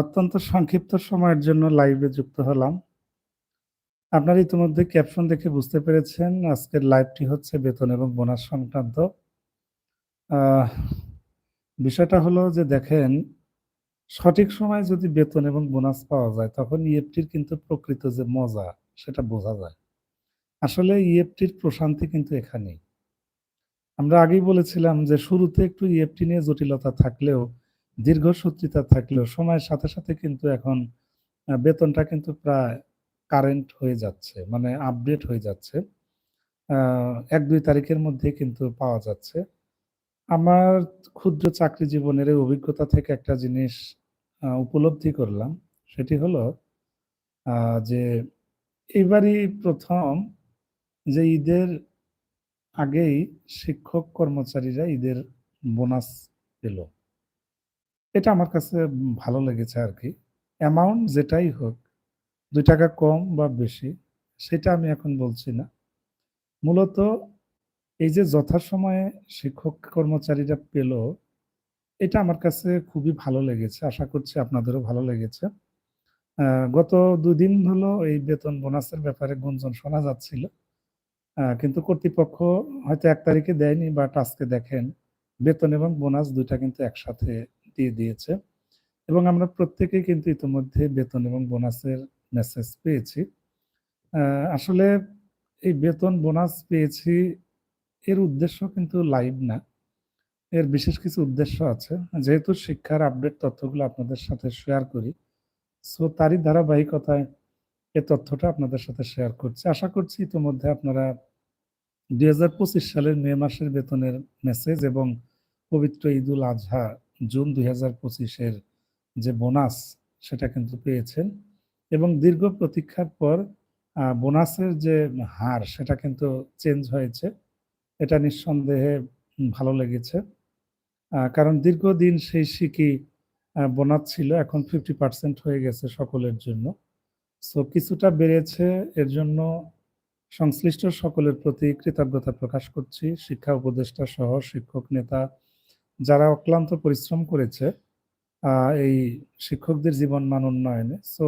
অত্যন্ত সংক্ষিপ্ত সময়ের জন্য লাইভে যুক্ত হলাম। আপনারা ইতিমধ্যে ক্যাপশন দেখে বুঝতে পেরেছেন আজকের লাইভটি হচ্ছে বেতন এবং বোনাস সংক্রান্ত। বিষয়টা হলো যে দেখেন, সঠিক সময়ে যদি বেতন এবং বোনাস পাওয়া যায় তখন ইএফটির কিন্তু প্রকৃত যে মজা সেটা বোঝা যায়। আসলে ইএফটির প্রশান্তি কিন্তু এখানেই। আমরা আগেই বলেছিলাম যে শুরুতে একটু ইএফটি নিয়ে জটিলতা থাকলেও, দীর্ঘসূত্রিতা থাকলেও সময়ের সাথে, সাথে কিন্তু এখন বেতনটা কিন্তু প্রায় কারেন্ট হয়ে যাচ্ছে। মানে আপডেট হয়ে যাচ্ছে। এক ১-২ তারিখের মধ্যেই কিন্তু পাওয়া যাচ্ছে। আমার ক্ষুদ্র চাকরি জীবনের এই অভিজ্ঞতা থেকে একটা জিনিস উপলব্ধি করলাম। সেটি হলো যে এবারই প্রথম যে ঈদের আগেই শিক্ষক কর্মচারীরা ঈদের বোনাস পেল। এটা আমার কাছে ভালো লেগেছে আর কি অ্যামাউন্ট যেটাই হোক, দুই টাকা কম বা বেশি সেটা আমি এখন বলছি না। মূলত এই যে যথাসময়ে শিক্ষক কর্মচারীরা পেল, এটা আমার কাছে খুবই ভালো লেগেছে। আশা করছি আপনাদেরও ভালো লেগেছে। গত ২ দিন হলো এই বেতন বোনাসের ব্যাপারে গুঞ্জন শোনা যাচ্ছিল। কিন্তু কর্তৃপক্ষ হয়তো এক তারিখে দেয়নি বাট আজকে দেখেন বেতন এবং বোনাস দুইটা কিন্তু একসাথে দিয়ে দিয়েছে। এবং আমরা প্রত্যেকেই কিন্তু ইতিমধ্যে বেতন এবং বোনাসের মেসেজ পেয়েছি। আসলে এই বেতন, বোনাস পেয়েছি এর উদ্দেশ্য কিন্তু লাইভ না। এর বিশেষ কিছু উদ্দেশ্য আছে। যেহেতু শিক্ষার আপডেট তথ্যগুলো আপনাদের সাথে শেয়ার করি। সো তারই ধারাবাহিকতায় এ তথ্যটা আপনাদের সাথে শেয়ার করছি। আশা করছি ইতিমধ্যে আপনারা ২০২৫ সালের মে মাসের বেতনের মেসেজ এবং পবিত্র ঈদুল আজহা জুন ২০২৫ এর যে বোনাস, সেটা কিন্তু পেয়েছেন। এবং দীর্ঘ প্রতীক্ষার পর বোনাসের যে হার, সেটা কিন্তু চেঞ্জ হয়েছে। এটা নিঃসন্দেহে ভালো লেগেছে। কারণ দীর্ঘদিন সেই সিকি বোনাস ছিল, এখন 50% হয়ে গেছে সকলের জন্য। সো, কিছুটা বেড়েছে, এর জন্য সংশ্লিষ্ট সকলের প্রতি কৃতজ্ঞতা প্রকাশ করছি। শিক্ষা উপদেষ্টা সহ শিক্ষক নেতা যারা অক্লান্ত পরিশ্রম করেছে এই শিক্ষকদের জীবন মান উন্নয়নে। সো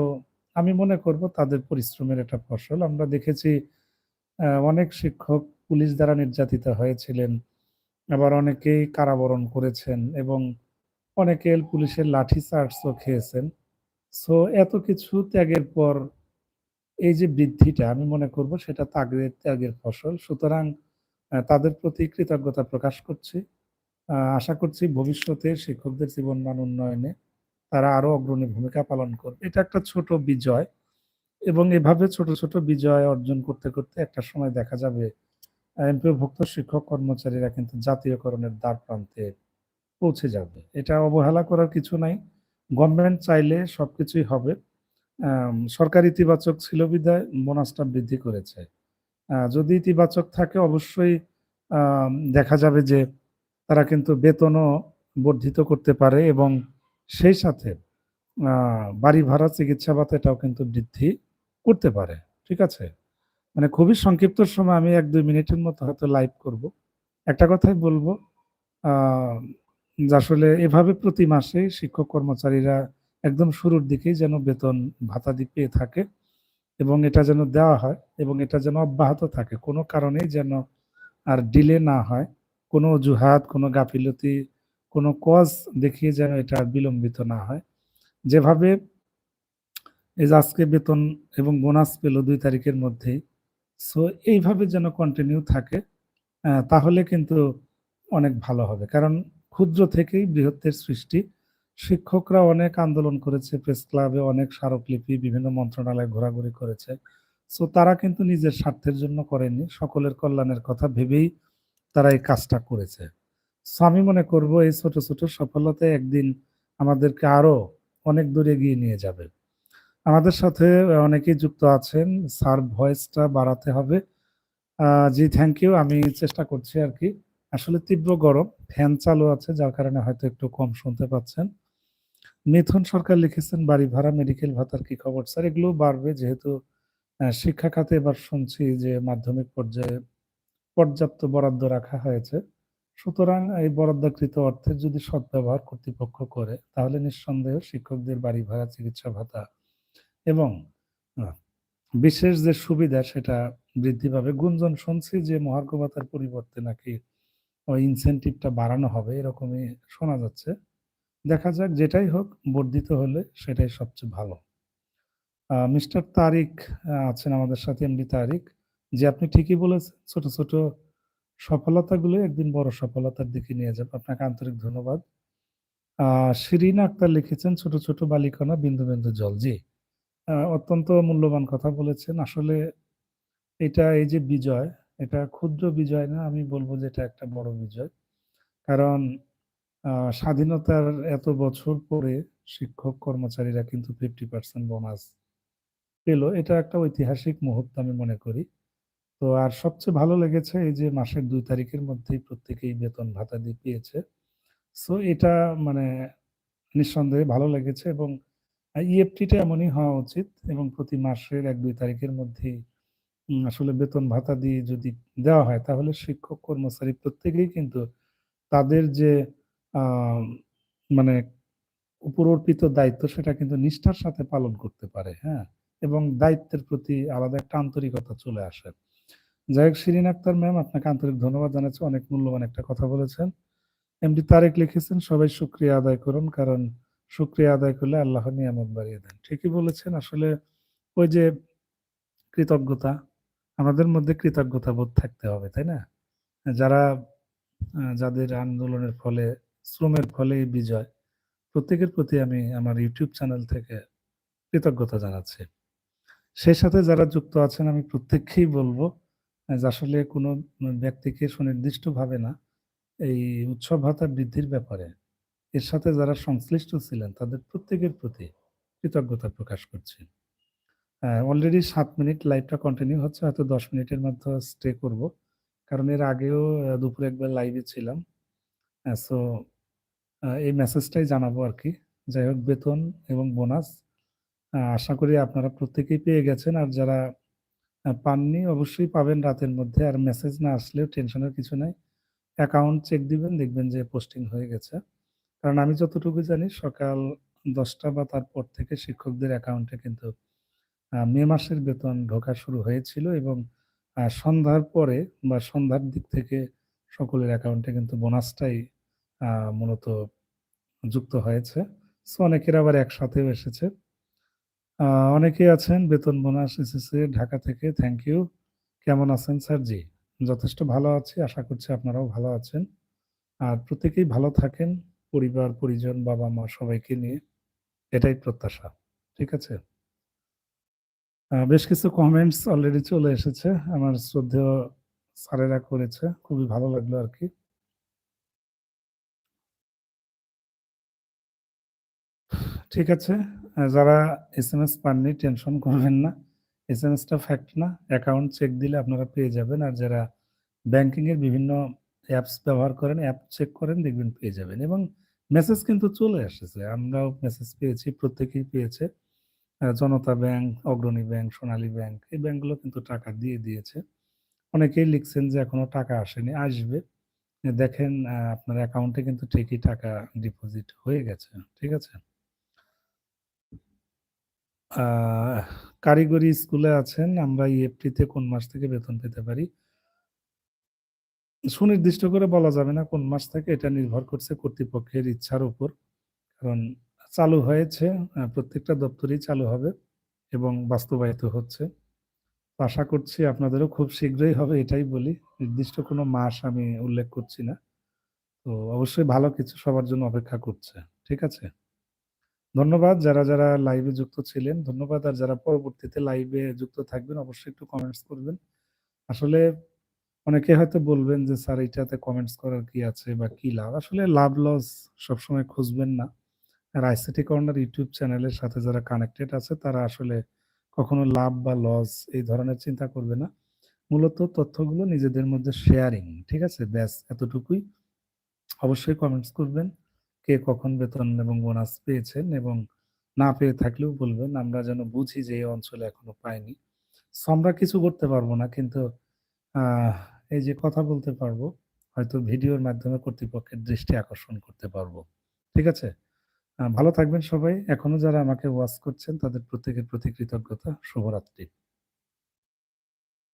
আমি মনে করব তাদের পরিশ্রমের এটা ফসল। আমরা দেখেছি অনেক শিক্ষক পুলিশ দ্বারা নির্যাতিত হয়েছিলেন। আবার অনেকেই কারাবরণ করেছেন এবং অনেকে পুলিশের লাঠি লাঠিচার্জও খেয়েছেন। সো এত কিছু ত্যাগের পর এই যে বৃদ্ধিটা, আমি মনে করব সেটা তাগদের ত্যাগের ফসল। সুতরাং তাদের প্রতি কৃতজ্ঞতা প্রকাশ করছি। আশা করছি ভবিষ্যতে শিক্ষকদের জীবনমান উন্নয়নে তারা আরও অগ্রণী ভূমিকা পালন করবে। এটা একটা ছোট বিজয় এবং এভাবে ছোট, ছোট বিজয় অর্জন করতে, করতে একটা সময় দেখা যাবে এমপিওভুক্ত শিক্ষক কর্মচারীরা কিন্তু জাতীয়করণের দ্বারপ্রান্তে পৌঁছে যাবে। এটা অবহেলা করার কিছু নাই। গভর্নমেন্ট চাইলে সবকিছুই হবে। সরকার ইতিবাচক ছিল বিধায় বোনাসটা বৃদ্ধি করেছে। যদি ইতিবাচক থাকে অবশ্যই দেখা যাবে যে তারা কিন্তু বেতনও বর্ধিত করতে পারে এবং সেই সাথে বাড়ি ভাড়া, চিকিৎসা ভাতা এটাও কিন্তু বৃদ্ধি করতে পারে। ঠিক আছে? মানে খুবই সংক্ষিপ্ত সময় আমি ১-২ মিনিটের মতো হয়তো লাইভ করব। একটা কথাই বলব আসলে এভাবে প্রতি মাসেই শিক্ষক কর্মচারীরা একদম শুরুর দিকেই যেন বেতন ভাতাদি পেয়ে থাকে এবং এটা যেন দেওয়া হয় এবং এটা যেন অব্যাহত থাকে। কোনো কারণেই যেন আর ডিলে না হয়। কোনো অজুহাত, কোনো গাফিলতি, কোনো কজ দেখিয়ে যেন এটা বিলম্বিত না হয়। যেভাবে এই যে আজকে বেতন এবং বোনাস পেল দুই তারিখের মধ্যেই। সো এইভাবে যেন কন্টিনিউ থাকে তাহলে কিন্তু অনেক ভালো হবে। কারণ ক্ষুদ্র থেকেই বৃহত্তের সৃষ্টি। শিক্ষকরা অনেক আন্দোলন করেছে, প্রেস ক্লাবে অনেক স্মারকলিপি বিভিন্ন মন্ত্রণালয়ে ঘোরাঘুরি করেছে। সো তারা কিন্তু নিজের স্বার্থের জন্য করেননি। সকলের কল্যাণের কথা ভেবেই তারা এই কাজটা করেছে। সো আমি মনে করব এই ছোট, ছোট সফলতা একদিন আমাদেরকে আরও অনেক দূর এগিয়ে নিয়ে যাবে। আমাদের সাথে অনেকেই যুক্ত আছেন। স্যার ভয়েসটা বাড়াতে হবে। জি থ্যাংক ইউ। আমি চেষ্টা করছি আর কি আসলে তীব্র গরম। ফ্যান চালু আছে যার কারণে হয়তো একটু কম শুনতে পাচ্ছেন। মিথুন সরকার লিখেছেন বাড়ি ভাড়া, মেডিকেল ভাতার কি খবর স্যার? এগুলোও বাড়বে যেহেতু শিক্ষা খাতে এবার শুনছি যে মাধ্যমিক পর্যায়ে পর্যাপ্ত বরাদ্দ রাখা হয়েছে। সুতরাং এই বরাদ্দকৃত অর্থের যদি সদ্ব্যবহার কর্তৃপক্ষ করে তাহলে নিঃসন্দেহে শিক্ষকদের বাড়ি ভাড়া, চিকিৎসা ভাতা এবং বিশেষ যে সুবিধা সেটা বৃদ্ধি পাবে। গুঞ্জন শুনছি যে মহার্ঘ ভাতার পরিবর্তে নাকি ওই ইনসেনটিভটা বাড়ানো হবে এরকমই শোনা যাচ্ছে। দেখা যাক যেটাই হোক বর্ধিত হলে সেটাই সবচেয়ে ভালো। মিস্টার তারিক আছেন আমাদের সাথে এমডি তারিক। জি, আপনি ঠিকই বলেছেন। ছোট, ছোট সফলতাগুলোই একদিন বড় সফলতার দিকে নিয়ে যাবে। আপনাকে আন্তরিক ধন্যবাদ। শিরিন আক্তার লিখেছেন ছোট, ছোট বালিকণা বিন্দু, বিন্দু জল। জি, অত্যন্ত মূল্যবান কথা বলেছেন। আসলে এটা এই যে বিজয়, এটা ক্ষুদ্র বিজয় না আমি বলব যে এটা একটা বড় বিজয়। কারণ স্বাধীনতার এত বছর পরে শিক্ষক কর্মচারীরা কিন্তু 50% বোনাস পেল। এটা একটা ঐতিহাসিক মুহূর্ত আমি মনে করি। তো আর সবচেয়ে ভালো লেগেছে এই যে মাসের দুই তারিখের মধ্যেই প্রত্যেকেই বেতন ভাতা দিয়ে পেয়েছে। সো এটা মানে নিঃসন্দেহে ভালো লেগেছে এবং ইএফটিটা এমনই হওয়া উচিত এবং প্রতি মাসের ১-২ তারিখের মধ্যেই আসলে বেতন ভাতা দিয়ে যদি দেওয়া হয় তাহলে শিক্ষক কর্মচারী প্রত্যেকেই কিন্তু তাদের যে মানে উপর অর্পিত দায়িত্ব সেটা কিন্তু নিষ্ঠার সাথে পালন করতে পারে, হ্যাঁ? এবং দায়িত্বের প্রতি আলাদা একটা আন্তরিকতা চলে আসে। যাই হোক শিরিন আক্তার ম্যাম আপনাকে আন্তরিক ধন্যবাদ জানাচ্ছি। অনেক মূল্যবান একটা কথা বলেছেন। এমডি তারেক লিখেছেন সবাই শুকরিয়া আদায় করুন। কারণ শুকরিয়া আদায় করলে আল্লাহ নিয়ামত বাড়িয়ে দেন। ঠিকই বলেছেন। আসলে ওই যে কৃতজ্ঞতা, আমাদের মধ্যে কৃতজ্ঞতা বোধ থাকতে হবে, তাই না? যারা যাদের আন্দোলনের ফলে, শ্রমের ফলে বিজয়, প্রত্যেকের প্রতি আমি আমার ইউটিউব চ্যানেল থেকে কৃতজ্ঞতা জানাচ্ছি। সেই সাথে যারা যুক্ত আছেন আমি প্রত্যেককেই বলব আসলে কোনো ব্যক্তিকে সুনির্দিষ্টভাবে না, এই উৎসব ভাতা বৃদ্ধির ব্যাপারে এর সাথে যারা সংশ্লিষ্ট ছিলেন তাদের প্রত্যেকের প্রতি কৃতজ্ঞতা প্রকাশ করছি। অলরেডি সাত মিনিট লাইভটা কন্টিনিউ হচ্ছে। হয়তো ১০ মিনিটের মধ্যে স্টে করব। কারণ এর আগেও দুপুরে একবার লাইভে ছিলাম। সো এই মেসেজটাই জানাব আর কি যাই হোক বেতন এবং বোনাস আশা করি আপনারা প্রত্যেকেই পেয়ে গেছেন। আর যারা পাননি, অবশ্যই পাবেন রাতের মধ্যে। আর মেসেজ না আসলেও টেনশনের কিছু নাই। অ্যাকাউন্ট চেক দিবেন, দেখবেন যে পোস্টিং হয়ে গেছে। কারণ আমি যতটুকু জানি, সকাল ১০টা বা তারপর থেকে শিক্ষকদের অ্যাকাউন্টে কিন্তু মে মাসের বেতন ঢোকা শুরু হয়েছিল এবং সন্ধ্যার পরে বা সন্ধ্যার দিক থেকে সকলের অ্যাকাউন্টে কিন্তু বোনাসটাই মূলত যুক্ত হয়েছে। সো অনেকের আবার একসাথেও এসেছে। অনেকেই আছেন বেতন বোনাস এসেছে ঢাকা থেকে। Thank you. কেমন আছেন স্যার? জি, যথেষ্ট ভালো আছি। আশা করছি আপনারাও ভালো আছেন। আর প্রত্যেকেই ভালো থাকেন। পরিবার, পরিজন, বাবা-মা সবাইকে নিয়ে। এটাই প্রত্যাশা। ঠিক আছে? বেশ কিছু কমেন্টস অলরেডি চলে এসেছে। আমার শ্রদ্ধেয় স্যারেরা করেছে। খুবই ভালো লাগল আর কি ঠিক আছে। আ যারা এস পাননি টেনশন করবেন না। এসএমএসটা ফ্যাক্ট না। অ্যাকাউন্ট চেক দিলে আপনারা পেয়ে যাবেন। আর যারা ব্যাংকিং এর বিভিন্ন অ্যাপস ব্যবহার করেন, অ্যাপ চেক করেন দেখবেন পেয়ে যাবেন। এবং মেসেজ কিন্তু চলে এসেছে। আমরাও মেসেজ পেয়েছি, প্রত্যেকেই পেয়েছে। Janata bank, Agrani bank, Sonali bank এই ব্যাংকগুলো কিন্তু টাকা দিয়ে দিয়েছে। অনেকেই লিখছেন যে এখনও টাকা আসেনি, আসবে। দেখেন আপনার অ্যাকাউন্টে কিন্তু ঠিকই টাকা ডিপোজিট হয়ে গেছে। ঠিক আছে? কারিগরি স্কুলে আছেন। আমরা ইএফটিতে কোন মাস থেকে বেতন পেতে পারি? সুনির্দিষ্ট করে বলা যাবে না কোন মাস থেকে। এটা নির্ভর করছে কর্তৃপক্ষের ইচ্ছার উপর। কারণ চালু হয়েছে, প্রত্যেকটা দপ্তরই চালু হবে এবং বাস্তবায়িত হচ্ছে। আশা করছি আপনাদেরও খুব শীঘ্রই হবে এটাই বলি। নির্দিষ্ট কোনো মাস আমি উল্লেখ করছি না। তো অবশ্যই ভালো কিছু সবার জন্য অপেক্ষা করছে। ঠিক আছে? ধন্যবাদ যারা, যারা লাইভে যুক্ত ছিলেন। ধন্যবাদ। আর যারা পরবর্তীতে লাইভে যুক্ত থাকবেন অবশ্যই একটু কমেন্টস করবেন। আসলে অনেকে হয়তো বলবেন যে স্যার এইটাতে কমেন্টস করার কি আছে বা কি লাভ? আসলে লাভ লস সবসময় খুঁজবেন না। আর আইসিটি কর্নার ইউটিউব চ্যানেলের সাথে যারা কানেক্টেড আছে তারা আসলে কখনো লাভ বা লস এই ধরনের চিন্তা করবে না। মূলত তথ্যগুলো নিজেদের মধ্যে শেয়ারিং। ঠিক আছে? ব্যাস এতটুকুই। অবশ্যই কমেন্টস করবেন। কে কখন বেতন এবং বোনাস পেয়েছেন এবং না পেয়ে থাকলেও বলবেন। আমরা যেন বুঝি যে এই অঞ্চলে এখনও পাইনি আমরা কিছু করতে পারব না। কিন্তু এই যে কথা বলতে পারব, হয়তো ভিডিওর মাধ্যমে কর্তৃপক্ষের দৃষ্টি আকর্ষণ করতে পারব। ঠিক আছে? ভালো থাকবেন সবাই। এখনও যারা আমাকে ওয়াচ করছেন তাদের প্রত্যেকের প্রতি কৃতজ্ঞতা। শুভরাত্রি।